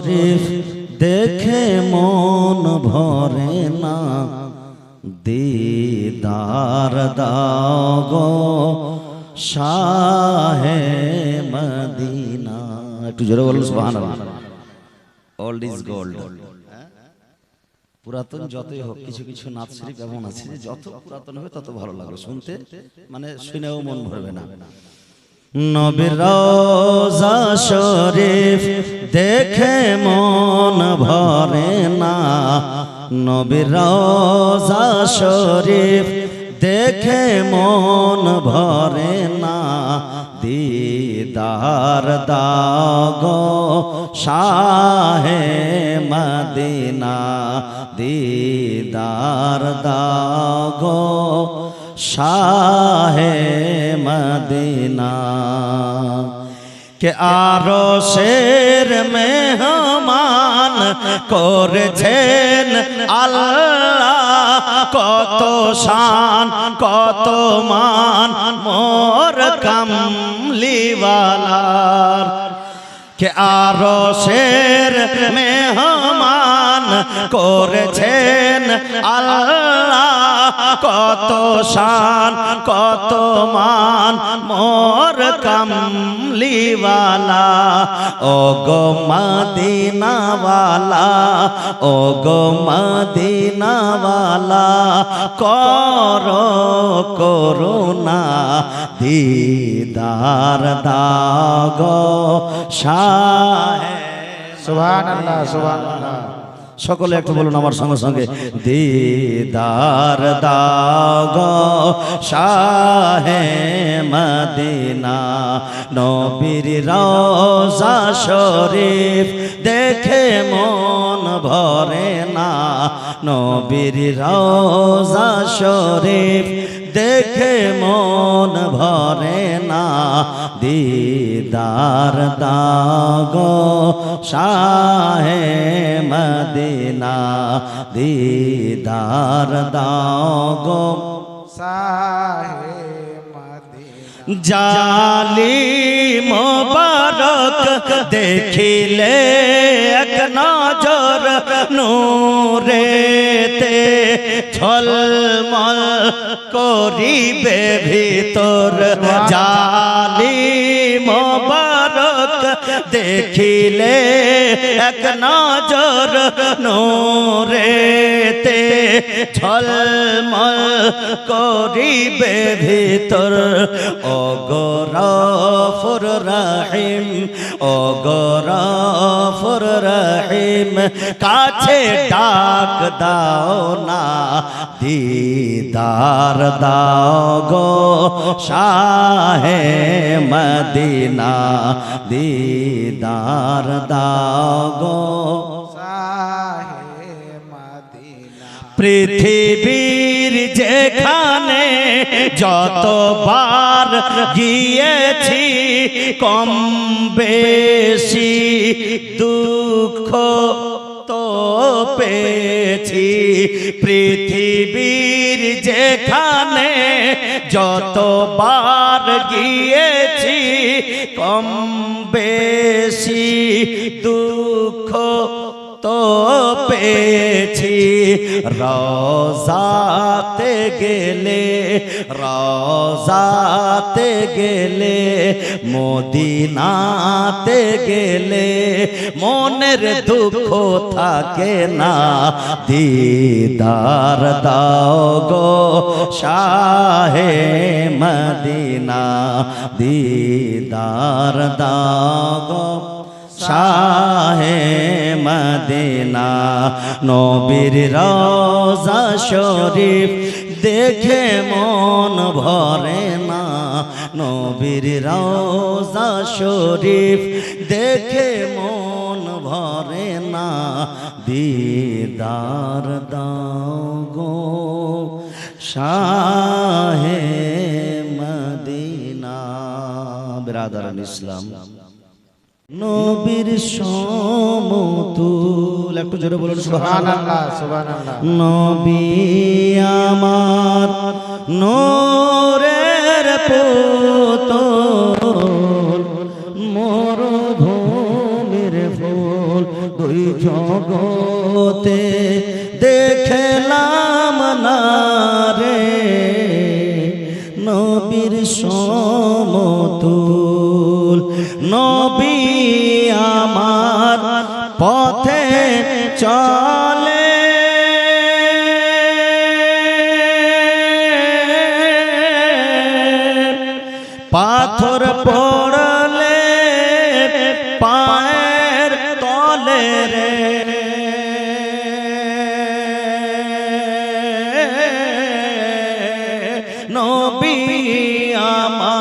শরীফ দেখে মন ভরে না। দিদার দাও গো শাহে মদিনা। একটু জোরে বলুন, সুবহানাল্লাহ। অল্ড ইজ গোল্ড পুরাতন যতই হোক, কিছু কিছু নাচ শরীফ এমন আছে যে যত পুরাতন হবে তত ভালো লাগবে শুনতে মানে শুনেও মন ভরবে না। নবীর শরীফ দেখে মন ভরে না। নবীর শরীফ দেখে মন ভরে না। দিদার দাগো শাহে মদিনা। দিদার দাগো শাহে মদিনা, কে আরও শের মেহমান করেছেন আল্লাহ। কত শান, কত মান, মোর কামলিওয়ালার। কে আরও শের মেহমান করেছেন। আল্লাহ কত শান, কত মান, মোর কামলিওয়ালা ও গো মদিনাওয়ালা ও গো মদিনাওয়ালা, করো করুণা, দিদার দাগো, শাহে সুবহান আল্লাহ সুবহান আল্লাহ সকলে একটু বলুন আমার সঙ্গে। সঙ্গে। দিদার দাগ শাহে মদিনা নবীর রওজা শরীফ দেখে মন ভরে না। নবীর রওজা শরীফ দেখে মন ভরে না। দিদার দাগ শাহে মদিনা। দিদার দাগ সাহে মদিনা। জালি মোবারক দেখিলে এক নজর নূরেতে ঝলমল করিবে ভিতর। জালি মোবারক দেখিলে এক নজর নূরেতে ঝলমল করিবে ভিতর। অগরফর রাহিম অগরফর রাহিম কাছে ডাক দাও না দিদার দাও গো শাহে মদিনা দিদার দাও গো সাহে মদিনা পৃথিবীর যেখানে যতবার গিয়েছি কম বেশি দুঃখ তো পেয়েছি। পৃথিবীর যেখানে যতবার গিয়েছি কম বেশি দুঃখ তো পেয়েছি। রজাতে গেলে রজাতে গেলে, মদিনাতে গেলে মনের দুঃখ থাকে না। দিদার দাও গো শাহে মদিনা, দিদার দাও গো শাহে মদিনা, নবীর রওজা শরীফ দেখে মন ভরে না। নবীর রওজা শরীফ দেখে মন ভরে না। দিদার দাও গো শাহে মদিনা। বিরাদার ইসলাম। নবীর সমতুল। একটু জোরে বলুন, সুবহানাল্লাহ সুবহানাল্লাহ। নবী আমার নূরের পুতুল, মরুভূমির ফুল। দুই জগতে পথে চলে। পাথর পড়লে পায়ের তলে রে। নবী আমার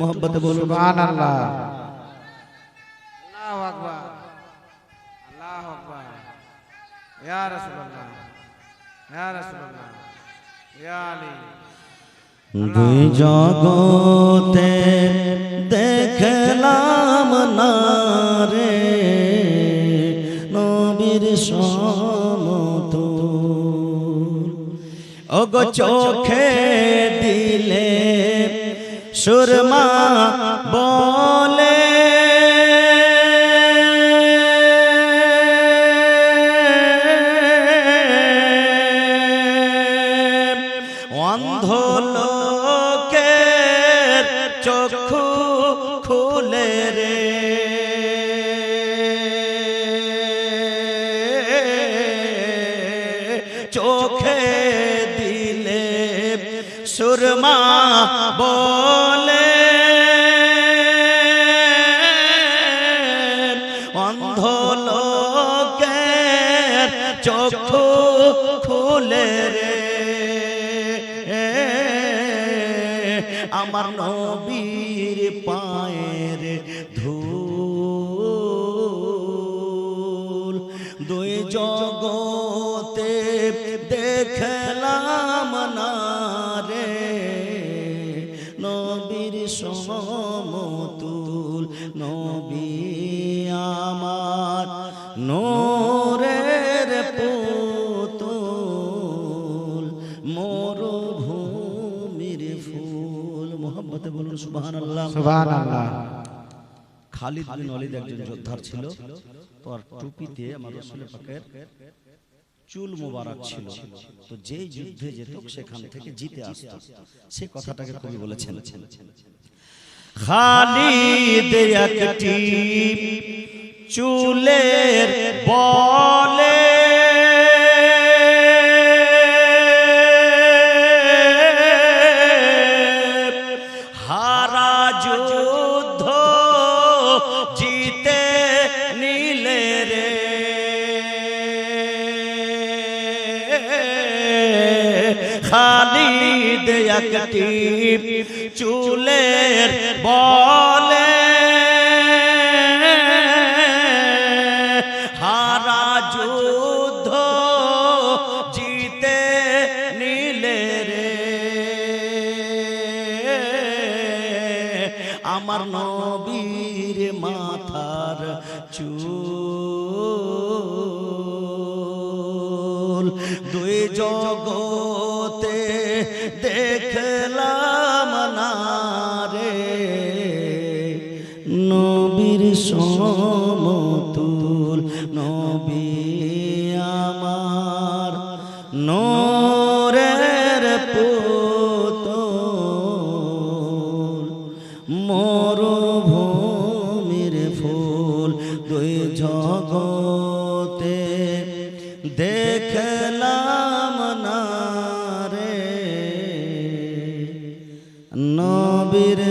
সমতুল একটু মোহব্বতে বলুন সুবহান আল্লাহ আল্লাহু আকবার আল্লাহু আকবার ইয়া রাসূলুল্লাহ ইয়া রাসূলুল্লাহ ইয়া আলী দুই জগতে দেখলাম না রে নবীর সমতুল ওগো চোখে দিলে সুরমা বলে। অন্ধ লোকের চক্ষু চোখে দিলে সুরমা বলে। আমার নবীর পায়ের ধুল। দুই জগতে দেখলাম না রে নবীর সমতুল। নবী আমার নোরের সুবহান আল্লাহ সুবহান আল্লাহ খালিদ বিন ওয়ালিদ একজন যোদ্ধার ছিল তার টুপিতে আমার রাসূল পাকের চুল মোবারক ছিল। তো যুদ্ধে যেত সেখান থেকে জিতে আসতো। সে কথাটাকে কবি বলেছেন। খালিদ একটি চুলের বলে জিতে নীলে রে। খালিদ একটি চুলের বলে আমার নবীর মাথার চুল। দুই জগতে দেখলাম না রে। নবীর সমতুল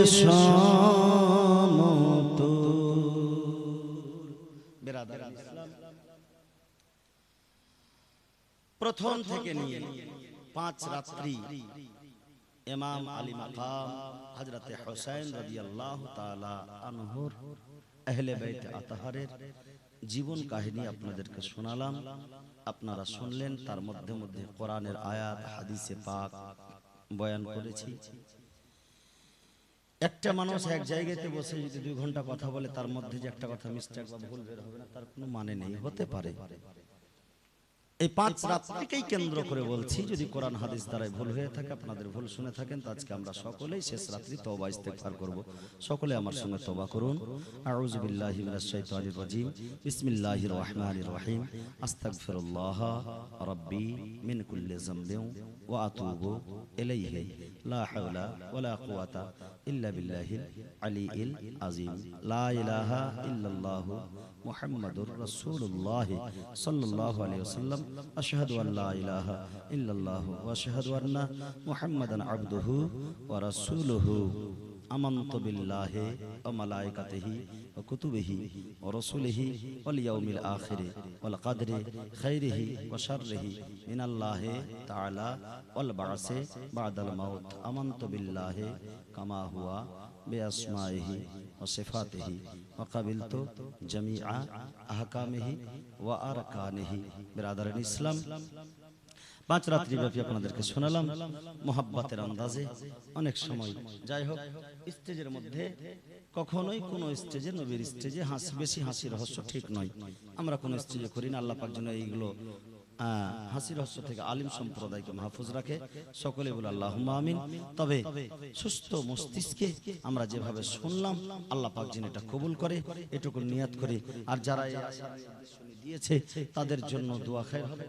নবীর প্রথম থেকে নিয়ে পাঁচ রাত্রি ইমাম আলী মাকাম হযরতে হোসেন রাদিয়াল্লাহু তাআলা আনহুর আহলে বাইত আতাহারের জীবন কাহিনী আপনাদেরকে শোনালাম। আপনারা শুনলেন, তার মধ্যে মধ্যে কোরআনের আয়াত, হাদিসে পাক বয়ান করেছি। একটা মানুষ এক জায়গাতে বসে যদি দুই ঘণ্টা কথা বলে তার মধ্যে যে একটা কথা মিস্টেক বা ভুল বের হবে না তার কোনো মানে নেই হতে পারে। এই পাঁচ রাত্রিকেই কেন্দ্র করে বলছি যদি কোরআন হাদিস দ্বারাই ভুল হয়ে থাকে আপনাদের ভুল শুনে থাকেন তো আজকে আমরা সকলেই শেষ রাত্রি তওবা ইস্তেগফার করব। সকলে আমার সঙ্গে তওবা করুন। আউযু বিল্লাহি মিনাশ শাইতানির রাজিম। বিসমিল্লাহির রহমানির রহিম। আস্তাগফিরুল্লাহ রাব্বি মিন কুল্লি যামবিন ওয়া আতুবু ইলাইহি। لا حول ولا قوة إلا بالله العلي العظيم. لا إله إلا الله محمد رسول الله صلى الله عليه وسلم. أشهد أن لا إله إلا الله وأشهد أن محمدا عبده ورسوله. আমান্ত বিল্লাহি ওয়া মালাইকাতিহি ওয়া কুতুবিহি ওয়া রাসূলিহি ওয়াল ইয়াউমিল আখির ওয়াল কদরি খাইরিহি ওয়া শাররিহি মিনাল্লাহি তাআলা ওয়াল বা'সি বা'দাল মাউত আমান্ত বিল্লাহি কামা হুয়া বিআসমাইহি ওয়া সিফাতিহি ওয়া কাবিলতু জামিআ আহকামিহি ওয়া আরকানিহি বিরাদারান ইসলাম পাঁচ রাত্রি ব্যাপী আপনাদেরকে শোনালাম মোহাব্বতের আন্দাজে অনেক সময়। যাই হোক, স্টেজের মধ্যে কখনোই কোনো স্টেজে, নবীর স্টেজে হাসি, বেশি হাসি রহস্য ঠিক নয়। আমরা কোনো স্টেজে করি না, আল্লাহ পাক জন্য এইগুলো হাসি রহস্য থেকে আলিম সম্প্রদায়কে মাহফুজ রাখে। সকলে বলে আল্লাহ আমিন। তবে সুস্থ মস্তিষ্কে আমরা যেভাবে শুনলাম, আল্লাহ পাক যেন এটা কবুল করে। এটুকু নিয়াত করে। আর যারা দিয়েছে, তাদের জন্য দোয়া খায় হবে।